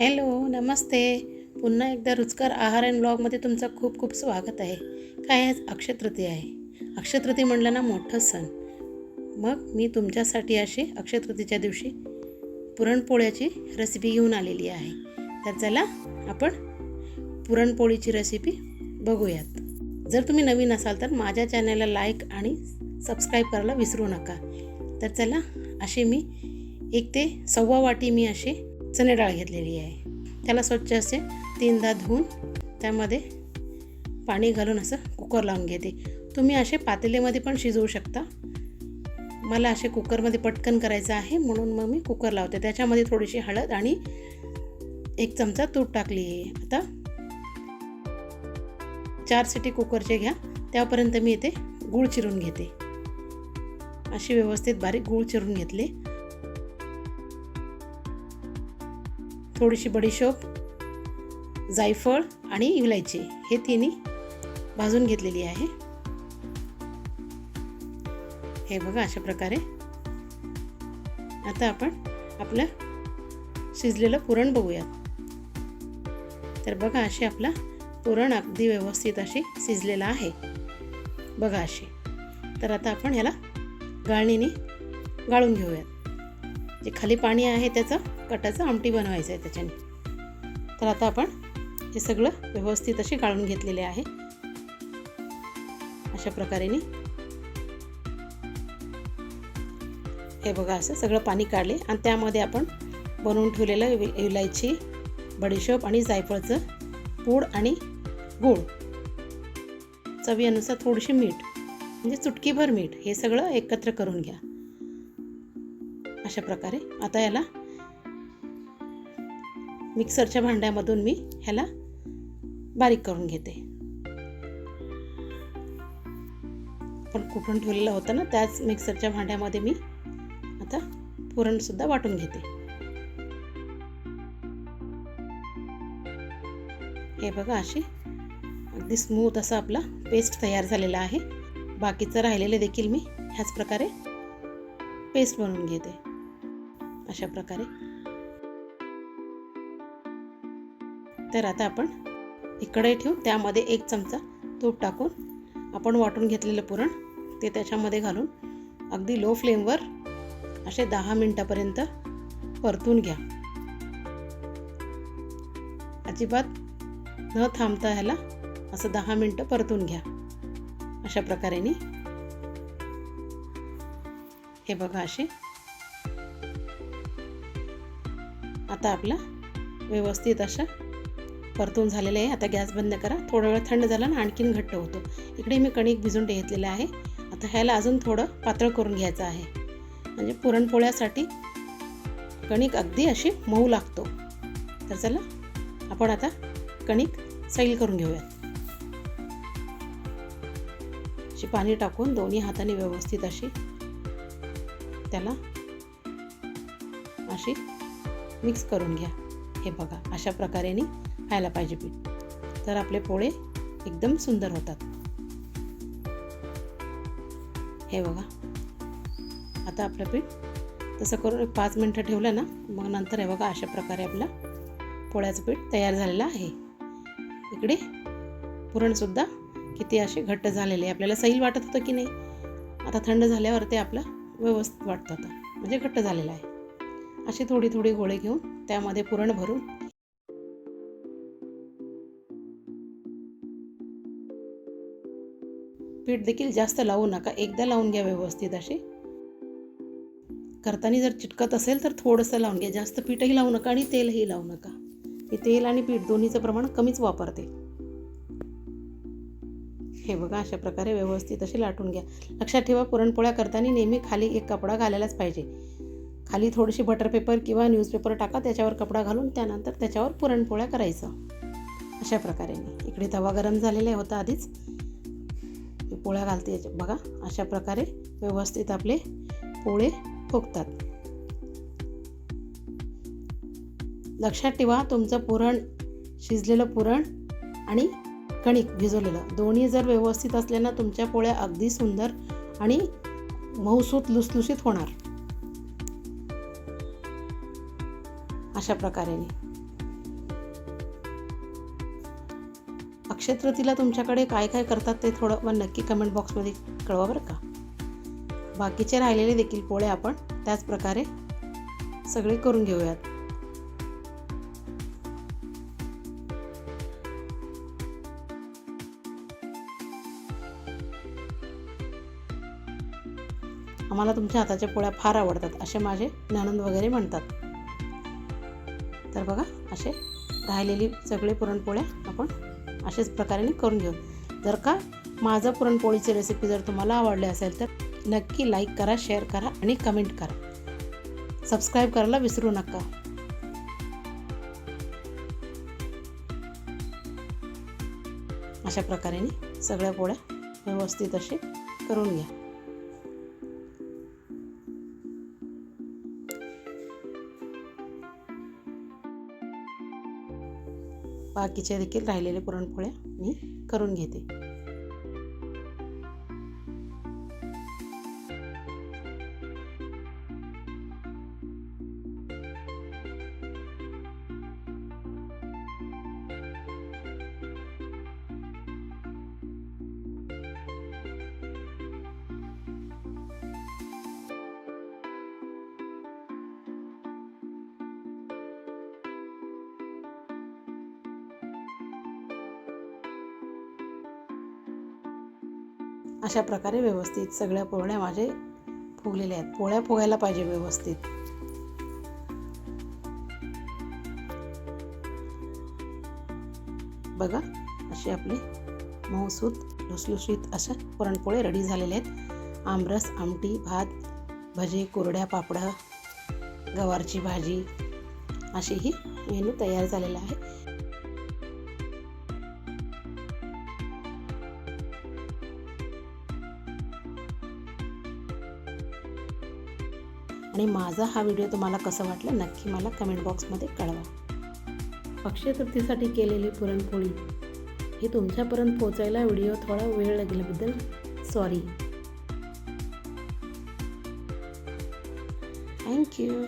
Hello नमस्ते. पुन्हा एकदा रुचकर आहार अँड ब्लॉगमध्ये तुमचं खूप खूप स्वागत आहे. काय आज अक्षय तृतीया आहे? अक्षय तृतीया म्हणलं ना मोठं सण. मग मी तुमच्यासाठी अशी अक्षय तृतीच्या दिवशी पुरणपोळ्याची रेसिपी घेऊन आलेली आहे. तर चला आपण पुरणपोळीची रेसिपी बघूयात. जर तुम्ही नवीन असाल तर माझ्या चॅनलला लाईक आणि सबस्क्राईब करायला विसरू नका. तर चला अशी मी एक ते सव्वा वाटी मी अशी चणे डाळ घेतलेली आहे. त्याला स्वच्छ असे तीनदा धुवून त्यामध्ये पाणी घालून असं कुकर लावून घेते. तुम्ही असे पातेल्यामध्ये पण शिजवू शकता. मला असे कुकरमध्ये पटकन करायचं आहे म्हणून मग मी कुकर लावते. त्याच्यामध्ये थोडीशी हळद आणि एक चमचा तूप टाकली आहे. आता चार सिटी कुकरचे घ्या. त्यापर्यंत मी इथे गूळ चिरून घेते. अशी व्यवस्थित बारीक गूळ चिरून घेतले. थोडीशी बडीशोप जायफळ आणि इलायची हे तिन्ही भाजून घेतलेली आहे. हे बघा अशा प्रकारे. आता आपण आपलं शिजलेलं पुरण बघूयात. तर बघा असे आपला पुरण अगदी व्यवस्थित अशी शिजलेलं आहे. बघा अशी. तर आता आपण ह्याला गाळणीने गाळून घेऊयात. जे खाली पाणी आहे त्याचं कटाचं आमटी बनवायचं आहे त्याच्याने. तर आता आपण हे सगळं व्यवस्थित असे गाळून घेतलेले आहे. अशा प्रकारेने हे बघा असं सगळं पाणी काढले. आणि त्यामध्ये आपण बनवून ठेवलेलं इलायची बडीशोप आणि जायफळचं पूड आणि गूळ. चवीनुसार थोडीशी मीठ म्हणजे चुटकीभर मीठ हे सगळं एकत्र करून घ्या. अशा प्रकारे. आता याला मिक्सरच्या भांड्यामधून मी ह्याला बारीक करून घेते. पण कुठून ठेवलेलं होतं ना त्याच मिक्सरच्या भांड्यामध्ये मी आता पुरणसुद्धा वाटून घेते. हे बघा अशी अगदी स्मूथ असा आपला पेस्ट तयार झालेला आहे. बाकीचं राहिलेलं देखील मी ह्याच प्रकारे पेस्ट बनवून घेते. अशा प्रकारे. तर आता आपण इकडे ठेवून त्यामध्ये एक चमचा तूप टाकून आपण वाटून घेतलेलं पुरण ते त्याच्यामध्ये घालून अगदी लो फ्लेमवर असे दहा मिनटापर्यंत परतून घ्या. अजिबात न थांबता ह्याला असं दहा मिनटं परतून घ्या. अशा प्रकारेने. हे बघा असे आता आपला व्यवस्थित अशा परतून झालेलं आहे. आता गॅस बंद करा. थोडा वेळ थंड झाला ना आणखीन घट्ट होतो. इकडे मी कणिक भिजून घेतलेलं आहे. आता ह्याला अजून थोडं पातळ करून घ्यायचं आहे. म्हणजे पुरणपोळ्यासाठी कणिक अगदी अशी मऊ लागतो. तर चला आपण आता कणिक सैल करून घेऊयात. अशी पाणी टाकून दोन्ही हाताने व्यवस्थित अशी त्याला अशी मिक्स करून घ्या. हे बघा अशा प्रकारेने व्हायला पाहिजे पीठ. तर आपले पोळे एकदम सुंदर होतात. हे बघा. आता आपलं पीठ तसं करून एक पाच मिनटं ठेवलं ना मग नंतर हे बघा अशा प्रकारे आपलं पोळ्याचं पीठ तयार झालेलं आहे. इकडे पुरणसुद्धा किती असे घट्ट झालेले आहे. आपल्याला सैल वाटत होतं की नाही? आता थंड झाल्यावर ते आपलं व्यवस्थित वाटतं होतं म्हणजे घट्ट झालेलं आहे. अशी थोडी थोडी गोळे घेऊन त्यामध्ये पुरण भरून पीठ देखील जास्त लावू नका एकदा लावून घ्या व्यवस्थित असे. करताना जर चिटकत असेल तर थोडंसं लावून घ्या जास्त पीठही लावू नका आणि तेलही लावू नका. मी तेल आणि पीठ दोन्हीचं प्रमाण कमीच वापरते. हे बघा अशा प्रकारे व्यवस्थित असे लाटून घ्या. लक्षात ठेवा पुरणपोळ्या करताना नेहमी खाली एक कपडा घालायलाच पाहिजे. खाली थोडीशी बटर पेपर किंवा न्यूजपेपर टाका त्याच्यावर कपडा घालून त्यानंतर त्याच्यावर पुरणपोळ्या करायचं. अशा प्रकारे इकडे तवा गरम झालेला होता आधीच. पोळ्या घालते याच्या बघा अशा प्रकारे व्यवस्थित आपले पोळे फुगतात. लक्षात ठेवा तुमचं पुरण शिजलेलं पुरण आणि कणिक भिजवलेलं. दोन्ही जर व्यवस्थित असल्यानं तुमच्या पोळ्या अगदी सुंदर आणि मऊसूत लुसलुसीत होणार. अशा प्रकारे अक्षय तुमच्याकडे काय काय करतात ते थोडं मग नक्की कमेंट बॉक्समध्ये कळवा बरं का. बाकीचे राहिलेले देखील पोळे आपण त्याच प्रकारे सगळे करून घेऊयात. आम्हाला तुमच्या हाताच्या पोळ्या फार आवडतात असे माझे ज्ञानंद वगैरे म्हणतात. तर बघा असे राहिलेली सगळे पुरणपोळ्या आपण अशाच प्रकारे करून घेऊ. जर का माझं पुरणपोळीची रेसिपी जर तुम्हाला आवडली असेल तर नक्की लाईक करा शेअर करा आणि कमेंट करा. सबस्क्राईब करायला विसरू नका. अशा प्रकारे सगळ्या पोळ्या व्यवस्थित असे करून घ्या. बाकीच्या देखील राहिलेले पुरणपोळ्या मी करून घेते. अशा प्रकारे व्यवस्थित सगळ्या पोळ्या माझे फुगलेल्या आहेत. पोळ्या फुगायला पाहिजे व्यवस्थित. बघा असे आपले मऊसूत लुसलुशीत अशा पुरणपोळे रेडी झालेले आहेत. आमरस आमटी भात भजे कोरड्या पापडं गवारची भाजी अशी ही मेनू तयार झालेला आहे आणि माझा हा व्हिडिओ तुम्हाला कसा वाटला नक्की मला कमेंट बॉक्समध्ये कळवा. अक्षय तृतीसाठी केलेली पुरणपोळी. ही तुमच्यापर्यंत पोचायला व्हिडिओ थोडा वेळ लागल्याबद्दल सॉरी थँक्यू